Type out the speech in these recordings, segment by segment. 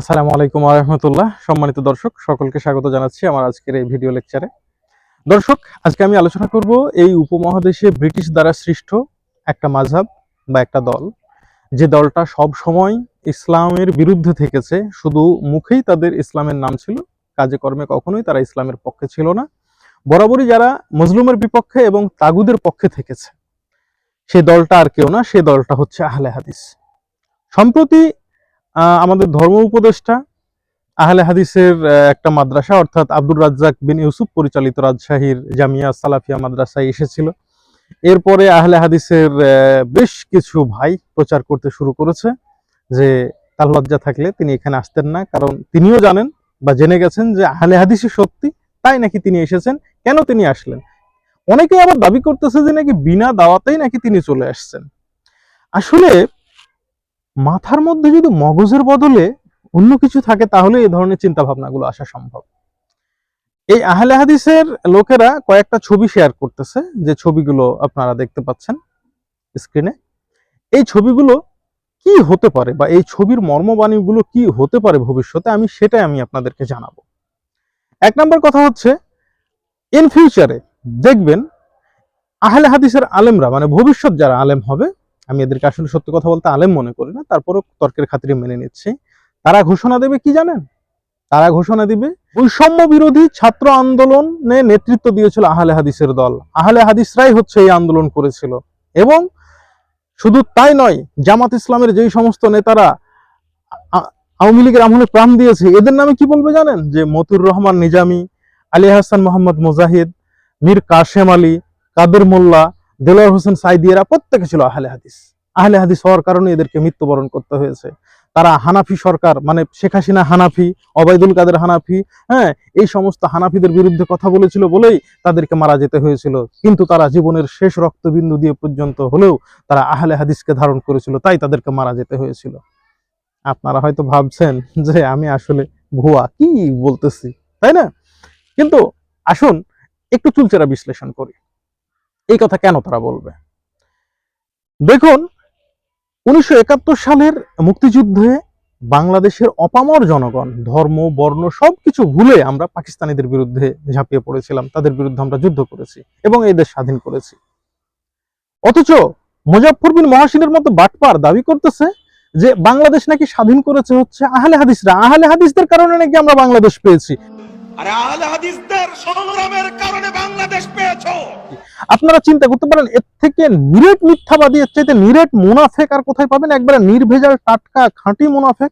আসসালামু আলাইকুম আহমতুল্লাহ সম্মানিত দর্শক, সকলকে স্বাগত জানাচ্ছি আমার আজকের এই ভিডিও লেকচারে। দর্শক, আজকে আমি আলোচনা করব এই উপমহাদেশে ব্রিটিশ দ্বারা সৃষ্ট একটা মাঝহাব বা একটা দল। যে দলটা সব সময় ইসলামের বিরুদ্ধে থেকেছে, শুধু মুখেই তাদের ইসলামের নাম ছিল, কাজে কর্মে কখনোই তারা ইসলামের পক্ষে ছিল না। বরাবরই যারা মজলুমের বিপক্ষে এবং তাগুদের পক্ষে থেকেছে। সেই দলটা আর কেউ না, সে দলটা হচ্ছে আহলে হাদিস। সম্প্রতি আমাদের ধর্ম উপদেষ্টা, আহলে হাদিসের একটা মাদ্রাসা, অর্থাৎ আব্দুর রাজ্জাক বিন ইউসুফ পরিচালিত রাজশাহীর জামিয়া সালাফিয়া মাদ্রাসায় এসেছিল। এরপরে আহলে হাদিসের বেশ কিছু ভাই প্রচার করতে শুরু করেছে যে তার লজ্জা থাকলে তিনি এখানে আসতেন না, কারণ তিনিও জানেন বা জেনে গেছেন যে আহলে হাদিসই সত্যি, তাই নাকি তিনি এসেছেন, কেন তিনি আসলেন? অনেকে আবার দাবি করতেছে যে নাকি বিনা দাওয়াতেই নাকি তিনি চলে আসছেন। আসলে মাথার মধ্যে যদি মগজের বদলে অন্য কিছু থাকে, তাহলে এই ধরনের চিন্তা ভাবনাগুলো আসা সম্ভব। এই আহলে হাদিসের লোকেরা কয়েকটা ছবি শেয়ার করতেছে, যে ছবিগুলো আপনারা দেখতে পাচ্ছেন স্ক্রিনে এই ছবিগুলো কি হতে পারে বা এই ছবির মর্মবাণীগুলো কি হতে পারে ভবিষ্যতে, আমি সেটাই আমি আপনাদেরকে জানাব। এক নম্বর কথা হচ্ছে ইন ফিউচারে দেখবেন আহলে হাদিসের আলেমরা মানে ভবিষ্যৎ যারা আলেম হবে আমি এদেরকে আসলে সত্যি কথা বলতে আলেম মনে করি না, তারপরও তর্কের খাতিরে মেনে নিচ্ছি। তারা ঘোষণা দেবে কি জানেন? তারা ঘোষণা দিবে, বৈষম্য বিরোধী ছাত্র আন্দোলনে নেতৃত্ব দিয়েছিল আহলে হাদিসের দল। আহলে হাদিসরাই হচ্ছে এই আন্দোলন করেছিল। এবং শুধু তাই নয়, জামাত ইসলামের যেই সমস্ত নেতারা আওয়ামী লীগের আমলে প্রাণ দিয়েছে, এদের নামে কি বলবে জানেন? যে মতুর রহমান নিজামী, আলী হাসান মোহাম্মদ মুজাহিদ, মীর কাশেম আলী, কাদের মোল্লা দেলোয়ার হোসেন সাইদিয়েরা প্রত্যেকে ছিল আহলে হাদিস। আহলে হাদিস হওয়ার কারণে এদেরকে মৃত্যুবরণ করতে হয়েছে। তারা হানাফি সরকার মানে শেখ হাসিনা হানাফি অবায়দুল কাদের হানাফি হ্যাঁ এই সমস্ত হানাফিদের বিরুদ্ধে কথা বলেছিল বলেই তাদেরকে মারা যেতে হয়েছিল। কিন্তু তারা জীবনের শেষ রক্তবিন্দু দিয়ে পর্যন্ত হলেও তারা আহলে হাদিসকে ধারণ করেছিল, তাই তাদেরকে মারা যেতে হয়েছিল। আপনারা হয়তো ভাবছেন যে আমি আসলে ভুয়া, কি বলতেছি, তাই না? কিন্তু আসুন, একটু চুলচেরা বিশ্লেষণ করি। এই কথা কেন তারা বলবে? দেখুন, উনিশশো সালের মুক্তিযুদ্ধে বাংলাদেশের অপামর জনগণ, ধর্ম, বর্ণ সবকিছু ভুলে আমরা পাকিস্তানিদের বিরুদ্ধে ঝাঁপিয়ে পড়েছিলাম, তাদের বিরুদ্ধে আমরা যুদ্ধ করেছি এবং এই দেশ স্বাধীন করেছি। অথচ মুজাফর বিন মহাসিনের মতো বাটপার দাবি করতেছে যে বাংলাদেশ নাকি স্বাধীন করেছে হচ্ছে আহলে হাদিসরা। আহলে হাদিসদের কারণে নাকি আমরা বাংলাদেশ পেয়েছি। আরে আহলে হাদিসদের সংগ্রামের কারণে বাংলাদেশ পেয়েছ। আপনারা চিন্তা করতে পারেন, এর থেকে নিরেট মিথ্যাবাদী, এর চাইতে নিরেট মুনাফেক আর কোথায় পাবেন? একবারে নির্ভেজাল টাটকা খাঁটি মুনাফেক।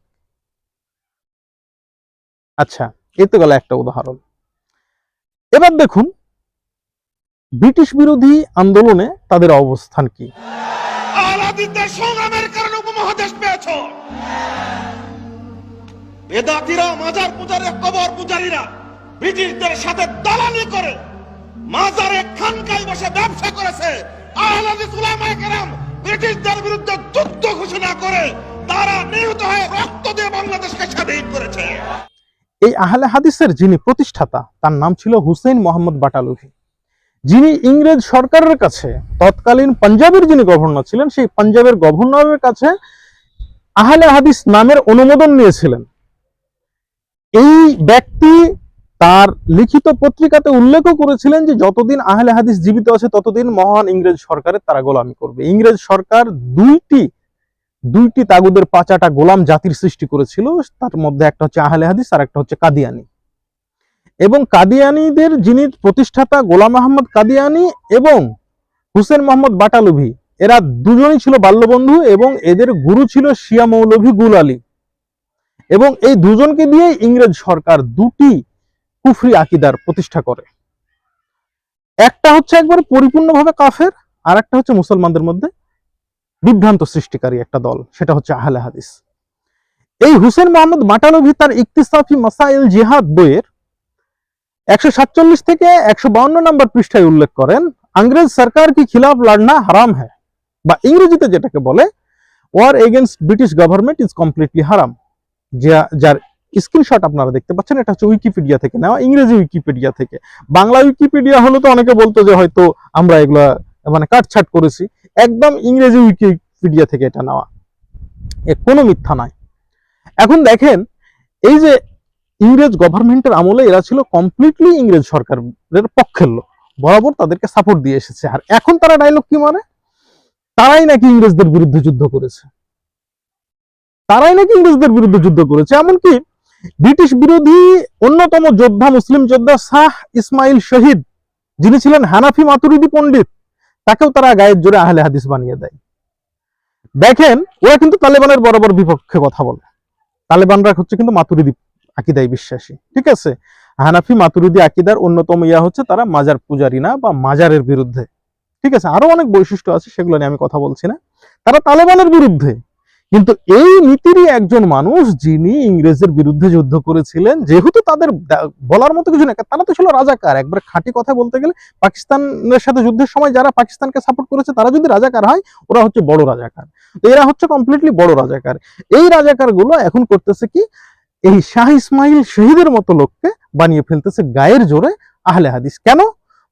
আচ্ছা এ তো গেল একটা উদাহরণ। এবার দেখুন, ব্রিটিশ বিরোধী আন্দোলনে তাদের অবস্থান কি? ব্রিটিশদের সাথে দালালি করে। মাজারে খানকায় বসে ব্যবসা করেছে। ব্রিটিশদের বিরুদ্ধে যুদ্ধ ঘোষণা করে তারা নিহত হয়ে রক্ত দিয়ে বাংলাদেশকে স্বাধীন করেছে। এই আহলে হাদিসের যিনি প্রতিষ্ঠাতা, তার নাম ছিল হুসেন মোহাম্মদ বাটালুভি। যিনি ইংরেজ সরকারের কাছে, তৎকালীন পাঞ্জাবের যিনি গভর্নর ছিলেন, সেই পাঞ্জাবের গভর্নরের কাছে আহলে হাদিস নামের অনুমোদন নিয়েছিলেন। এই ব্যক্তি তার লিখিত পত্রিকাতে উল্লেখও করেছিলেন যে যতদিন আহলে হাদিস জীবিত আছে, ততদিন মহান ইংরেজ সরকারের তারা গোলামি করবে। ইংরেজ সরকার দুইটি দুইটি তাগুদের পাঁচাটা গোলাম জাতির সৃষ্টি করেছিল। তার মধ্যে একটা হচ্ছে আহলে হাদিস, আর একটা হচ্ছে কাদিয়ানি। এবং কাদিয়ানিদের যিনি প্রতিষ্ঠাতা গোলাম আহমদ কাদিয়ানি এবং হুসেন মোহাম্মদ বাটালুভি, এরা দুজনই ছিল বাল্যবন্ধু এবং এদের গুরু ছিল শিয়া মৌলভী গুল আলী। এবং এই দুজনকে দিয়ে ইংরেজ সরকার দুটি কুফরি আকিদার প্রতিষ্ঠা করে। একটা হচ্ছে একবার পরিপূর্ণভাবে কাফের আর একটা হচ্ছে মুসলমানদের মধ্যে বিভ্রান্ত সৃষ্টিকারী একটা দল, সেটা হচ্ছে আহলে হাদিস। এই হুসেন মোহাম্মদ মাটালভি তার ইকতিসাফি মাসাইল জিহাদ বইয়ের একশো সাতচল্লিশ থেকে একশো বাউন্ন নম্বর পৃষ্ঠায় উল্লেখ করেন আংরেজ সরকার কি খিলাফ লড়না হারাম হ্যাঁ বা ইংরেজিতে যেটাকে বলে war against British government is completely হারাম যার স্ক্রিনশট আপনারা দেখতে পাচ্ছেন, এটা হচ্ছে উইকিপিডিয়া থেকে নেওয়া, ইংরেজি উইকিপিডিয়া থেকে। বাংলা উইকিপিডিয়া হলে তো অনেকে বলতো যে হয়তো আমরা এগুলা মানে কাটছাট করেছি। একদম ইংরেজি উইকিপিডিয়া থেকে এটা নেওয়া। এ কোনো মিথ্যা নয়। এখন দেখেন, এই যে ইংরেজ গভর্নমেন্টের আমলে এরা ছিল কমপ্লিটলি ইংরেজ সরকারের পক্ষের লোক। বরাবর তাদেরকে সাপোর্ট দিয়ে এসেছে। আর এখন তারা ডায়লগ কি মানে? তারাই নাকি ইংরেজদের বিরুদ্ধে যুদ্ধ করেছে। তারাই নাকি ইংরেজদের বিরুদ্ধে যুদ্ধ করেছে। এমনকি ব্রিটিশ বিরোধী অন্যতম যোদ্ধা, মুসলিম যোদ্ধা শাহ ইসমাইল শহীদ, যিনি ছিলেন হানাফি মাতুরিদি পণ্ডিত, তাকেও তারা গায়ের জোরে আহলে হাদিস বানিয়ে দেয়। দেখেন, ওরা কিন্তু তালেবানের বরাবর বিপক্ষে কথা বলে। তালেবানরা হচ্ছে কিন্তু মাতুরিদি আকিদায় বিশ্বাসী, ঠিক আছে? হানাফি মাতুরিদি আকিদার অন্যতম ইয়া হচ্ছে তারা মাজার পূজারী না বা মাজারের বিরুদ্ধে, ঠিক আছে? আরও অনেক বৈশিষ্ট্য আছে, সেগুলো নিয়ে আমি কথা বলছি না। তারা তালেবানের বিরুদ্ধে কিন্তু এই নীতিরই একজন মানুষ যিনি ইংরেজের বিরুদ্ধে যুদ্ধ করেছিলেন, যেহেতু তাদের বলার মতো কিছু না তারা তো ছিল রাজাকার। একবার খাঁটি কথা বলতে গেলে পাকিস্তানের সাথে যুদ্ধের সময় যারা পাকিস্তানকে সাপোর্ট করেছে, তারা যদি রাজাকার হয়, ওরা হচ্ছে বড় রাজাকার। এরা হচ্ছে কমপ্লিটলি বড় রাজাকার। এই রাজাকারগুলো এখন করতেছে কি? এই শাহ ইসমাইল শহীদের মতো লোককে বানিয়ে ফেলতেছে গায়ের জোরে আহলে হাদিস। কেন?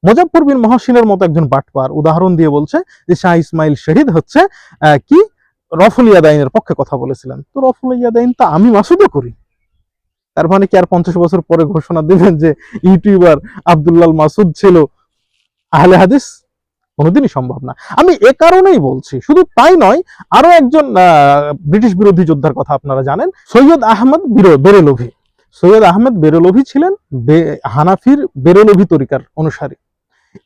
মুজাফর বিন মহসিনের মতো একজন বাটপার উদাহরণ দিয়ে বলছে যে শাহ ইসমাইল শহীদ হচ্ছে কি? রফুল ইয়াদাইনের পক্ষে কথা বলেছিলেন। তো রফুল ইয়াদাইন তো আমি মাসুদও করি। তার মানে কি আর পঞ্চাশ বছর পরে ঘোষণা দেবেন যে ইউটিউবার আব্দুল্লাল মাসুদ ছিল? আহলে হাদিস? কোনোদিনই সম্ভব না। আমি এ কারণেই বলছি, শুধু তাই নয়, আরও একজন ব্রিটিশ বিরোধী যোদ্ধার কথা আপনারা জানেন, সৈয়দ আহমদ বিরো- বেরেলভি। সৈয়দ আহমেদ বেরেলভি ছিলেন হানাফির বেরেলভি তরিকার অনুসারী।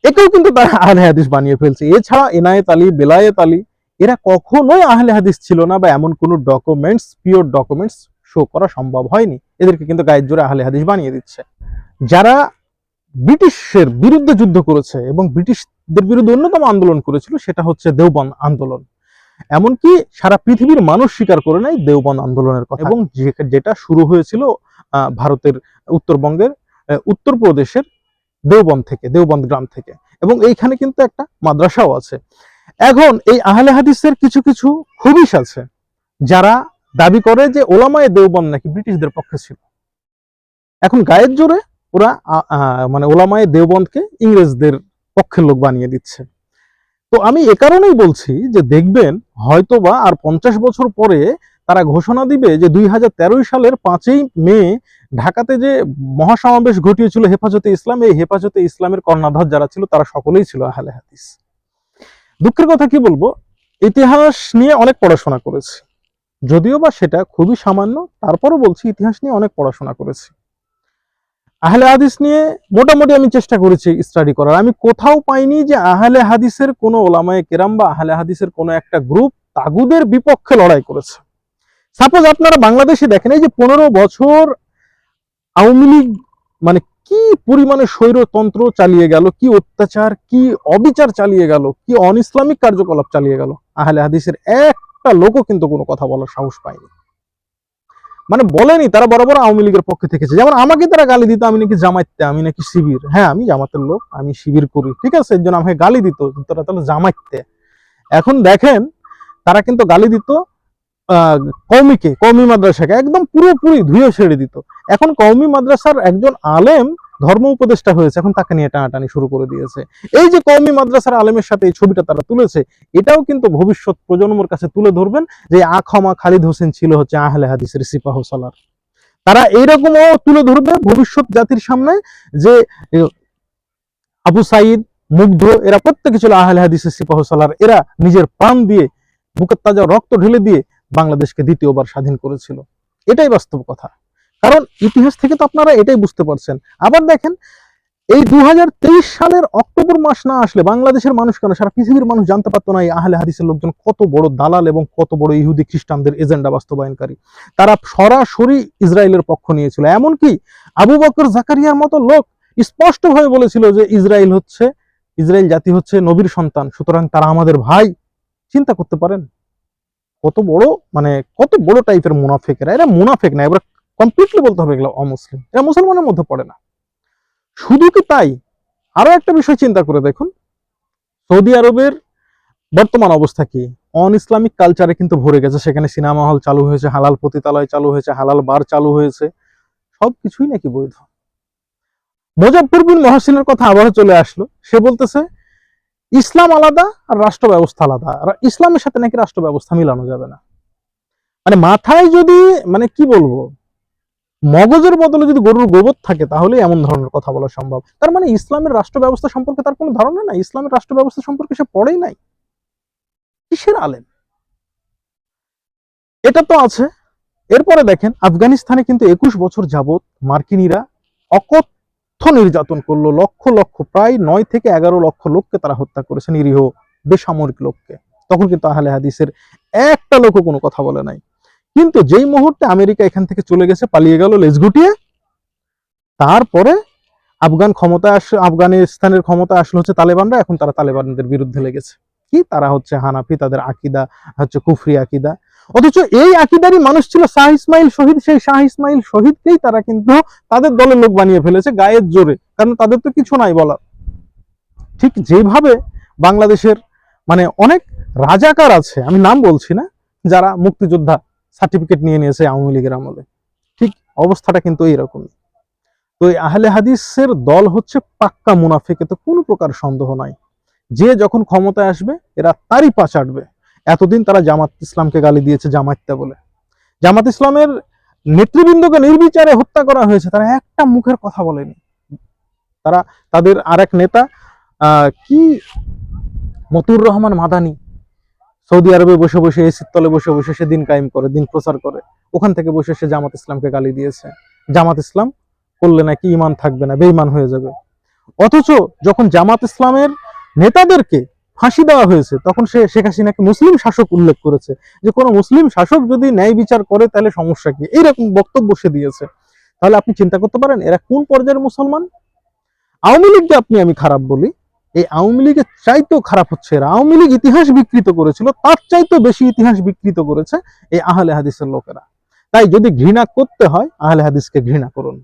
একেও কিন্তু তারা আহলে হাদিস বানিয়ে ফেলছে। এছাড়া এনায়েত আলী, বেলায়েত আলী এরা কখনোই আহলে হাদিস ছিল না বা এমন কোনো ডকুমেন্টস পিওর ডকুমেন্টস শো করা সম্ভব হয়নি। এদেরকে কিন্তু গায়ের জোরে আহলে হাদিস বানিয়ে দিচ্ছে। যারা ব্রিটিশের বিরুদ্ধে যুদ্ধ করেছে এবং ব্রিটিশদের বিরুদ্ধে অন্যতম আন্দোলন করেছিল, সেটা হচ্ছে দেওবন্দ আন্দোলন। এমনকি সারা পৃথিবীর মানুষ স্বীকার করে নেয় দেওবন্দ আন্দোলনের কথা। এবং যেটা শুরু হয়েছিল ভারতের উত্তরবঙ্গের উত্তরপ্রদেশের দেওবন্দ থেকে, দেওবন্দ গ্রাম থেকে। এবং এইখানে কিন্তু একটা মাদ্রাসাও আছে। এখন এই আহলে হাদিসের কিছু কিছু হবিস আছে যারা দাবি করে যে ওলামায়ে দেওবন্দ নাকি ব্রিটিশদের পক্ষে ছিল। এখন গায়ের জোরে ওরা মানে ওলামায়ে দেওবন্দকে ইংরেজদের পক্ষের লোক বানিয়ে দিচ্ছে। তো আমি এ কারণেই বলছি যে দেখবেন হয়তোবা আর পঞ্চাশ বছর পরে তারা ঘোষণা দিবে যে দুই সালের পাঁচই মে ঢাকাতে যে মহাসমাবেশ ঘটিয়েছিল হেফাজতে ইসলাম, এই হেফাজতে ইসলামের কর্ণাধার যারা ছিল তারা সকলেই ছিল আহলে হাদিস। দুঃখের কথা কি বলব? ইতিহাস নিয়ে অনেক পড়াশোনা করেছি। যদিও বা সেটা খুবই সামান্য, তারপরও বলছি ইতিহাস নিয়ে অনেক পড়াশোনা করেছি। আহলে হাদিস নিয়ে মোটামুটি আমি চেষ্টা করেছি স্টাডি করার। আমি কোথাও পাইনি যে আহলে হাদিসের কোনো ওলামায় কেরাম বা আহলে হাদিসের কোনো একটা গ্রুপ তাগুদের বিপক্ষে লড়াই করেছে। সাপোজ আপনারা বাংলাদেশে দেখেন, এই যে পনেরো বছর আওয়ামী লীগ মানে কি পরিমাণে স্বৈরতন্ত্র চালিয়ে গেল, কি অত্যাচার, কি অবিচার চালিয়ে গেল, কি অন ইসলামিক কার্যকলাপ চালিয়ে গেল? আহলে হাদিসের একটা লোকও কিন্তু কোনো কথা বলার সাহস পায়নি। মানে বলেনি, তারা বরাবর আওয়ামী লীগের পক্ষে থেকেছে। যেমন আমাকে তারা গালি দিত, আমি নাকি জামাইতে আমি নাকি শিবির। হ্যাঁ আমি জামাতের লোক, আমি শিবির করি, ঠিক আছে? এর জন্য আমাকে গালি দিত, তোরা তাহলে জামাইতে এখন দেখেন, তারা কিন্তু গালি দিত কৌমিকে কৌমি মাদ্রাসাকে একদম পুরোপুরি ধুয়ে ছেড়ে দিত। এখন কৌমি মাদ্রাসার একজন আলেম ধর্ম উপদেষ্টা হয়েছে, এখন তাকে নিয়ে টানাটানি শুরু করে দিয়েছে। এই যে কৌমি মাদ্রাসার আলেমের সাথে এই ছবিটা তারা তুলেছে, এটাও কিন্তু ভবিষ্যৎ প্রজন্মের কাছে তুলে ধরবেন যে আখমা খালিদ হোসেন ছিল হচ্ছে আহলে হাদিসের সিপাহ সালার। তারা এইরকমও তুলে ধরবে ভবিষ্যৎ জাতির সামনে যে আবু সাইদ, মুগ্ধ, এরা প্রত্যেকে ছিল আহলে হাদিসের সিপাহ সালার। এরা নিজের প্রাণ দিয়ে বুকের তাজা রক্ত ঢেলে দিয়ে বাংলাদেশকে দ্বিতীয়বার স্বাধীন করেছিল। এটাই বাস্তব কথা। কারণ ইতিহাস থেকে তো আপনারা এটাই বুঝতে পারছেন। আবার দেখেন, এই দু সালের অক্টোবর মাস না আসলে বাংলাদেশের মানুষ কেন, সারা পৃথিবীর মানুষ জানতে পারতো না এই আহলে হাদিসের লোকজন কত বড় দালাল এবং কত বড় ইহুদি খ্রিস্টানদের এজেন্ডা বাস্তবায়নকারী। তারা সরাসরি ইসরায়েলের পক্ষ নিয়েছিল। এমনকি আবু বকর জাকারিয়ার মতো লোক স্পষ্টভাবে বলেছিল যে ইসরায়েল হচ্ছে, ইসরায়েল জাতি হচ্ছে নবীর সন্তান, সুতরাং তারা আমাদের ভাই। চিন্তা করতে পারেন? কত বড় মানে কত বড় টাইপের মুনাফেকেরা এরা? মুনাফেক না, এবার কমপ্লিটলি বলতে হবে এগুলো অমুসলিম। এরা মুসলমানের মধ্যে পড়ে না। শুধু কি তাই? আরও একটা বিষয় চিন্তা করে দেখুন। সৌদি আরবের বর্তমান অবস্থা কি? অন ইসলামিক কালচারে কিন্তু ভরে গেছে। সেখানে সিনেমা হল চালু হয়েছে, হালাল পতিতালয় চালু হয়েছে, হালাল বার চালু হয়েছে। সবকিছুই নাকি বৈধ। মুজাফর বিন মহসিনের কথা আবারও চলে আসলো। সে বলতেছে ইসলাম আলাদা আর রাষ্ট্র ব্যবস্থা আলাদা। ইসলামের সাথে নাকি রাষ্ট্র ব্যবস্থা মিলানো যাবে না। মানে মাথায় যদি মানে কি বলব? মগজের বদলে যদি গরুর গোবর থাকে তাহলে এমন ধরনের কথা বলা সম্ভব। তার মানে ইসলামের রাষ্ট্র ব্যবস্থা সম্পর্কে তার কোনো ধারণা নাই? ইসলামের রাষ্ট্র ব্যবস্থা সম্পর্কে সে পড়েই নাই? কিসের আলেম? এটা তো আছে। এরপরে দেখেন, আফগানিস্তানে কিন্তু একুশ বছর যাবত মার্কিনীরা অকথ্য নির্যাতন করল লক্ষ লক্ষ, প্রায় নয় থেকে এগারো লক্ষ লোককে তারা হত্যা করেছে নিরীহ বেসামরিক লোককে। তখন কিন্তু আহলে হাদিসের একটা লোকও কোনো কথা বলে নাই। কিন্তু যেই মুহূর্তে আমেরিকা এখান থেকে চলে গেছে, পালিয়ে গেল, লেজ গুটিয়ে, তারপরে আফগান ক্ষমতা আস আফগানিস্তানের ক্ষমতা আসলে হচ্ছে তালেবানরা, এখন তারা তালেবানদের বিরুদ্ধে লেগেছে। কি? তারা হচ্ছে হানাফি, তাদের আকিদা হচ্ছে কুফরি আকিদা। অথচ এই আকিদারই মানুষ ছিল শাহ ইসমাইল শহীদ, সেই শাহ ইসমাইল শহীদকেই তারা কিন্তু তাদের দলের লোক বানিয়ে ফেলেছে গায়ের জোরে। কারণ তাদের তো কিছু নাই বলার। ঠিক যেভাবে বাংলাদেশের মানে অনেক রাজাকার আছে, আমি নাম বলছি না, যারা মুক্তিযোদ্ধা সার্টিফিকেট নিয়ে নিয়েছে আওয়ামী লীগের আমলে, ঠিক অবস্থাটা কিন্তু এইরকমই। তো এই আহলে হাদিসের দল হচ্ছে পাক্কা মুনাফিকে তো কোনো প্রকার সন্দেহ নাই। যে যখন ক্ষমতায় আসবে, এরা তারই পা চাটবে এতদিন তারা জামাত ইসলামকে গালি দিয়েছে জামাতটা বলে। জামাত ইসলামের নেতৃবৃন্দকে নির্বিচারে হত্যা করা হয়েছে, তারা একটা মুখের কথা বলেনি। তারা, তাদের আরেক নেতা কি? মতিউর রহমান মাদানি। সৌদি আরবে বসে বসে, এসির তলে বসে বসে সে দিন কায়েম করে, দিন প্রচার করে। ওখান থেকে বসে সে জামাত ইসলামকে গালি দিয়েছে। জামাত ইসলাম করলে নাকি ইমান থাকবে না বেইমান হয়ে যাবে। অথচ যখন জামাত ইসলামের নেতাদেরকে ফাঁসি দেওয়া হয়েছে, তখন সে শেখ হাসিনাকে মুসলিম শাসক উল্লেখ করেছে যে কোনো মুসলিম শাসক যদি ন্যায় বিচার করে তাহলে সমস্যা কি? এইরকম বক্তব্য সে দিয়েছে। তাহলে আপনি চিন্তা করতে পারেন, এরা কোন পর্যায়ের মুসলমান? আওয়ামী লীগকে আপনি আমি খারাপ বলি, এই আওয়ামী লীগের চাইতেও খারাপ হচ্ছে এরা। আওয়ামী লীগ ইতিহাস বিকৃত করেছিল, তার চাইতেও বেশি ইতিহাস বিকৃত করেছে এই আহলে হাদিসের লোকেরা। তাই যদি ঘৃণা করতে হয়, আহলে হাদিসকে ঘৃণা করুন।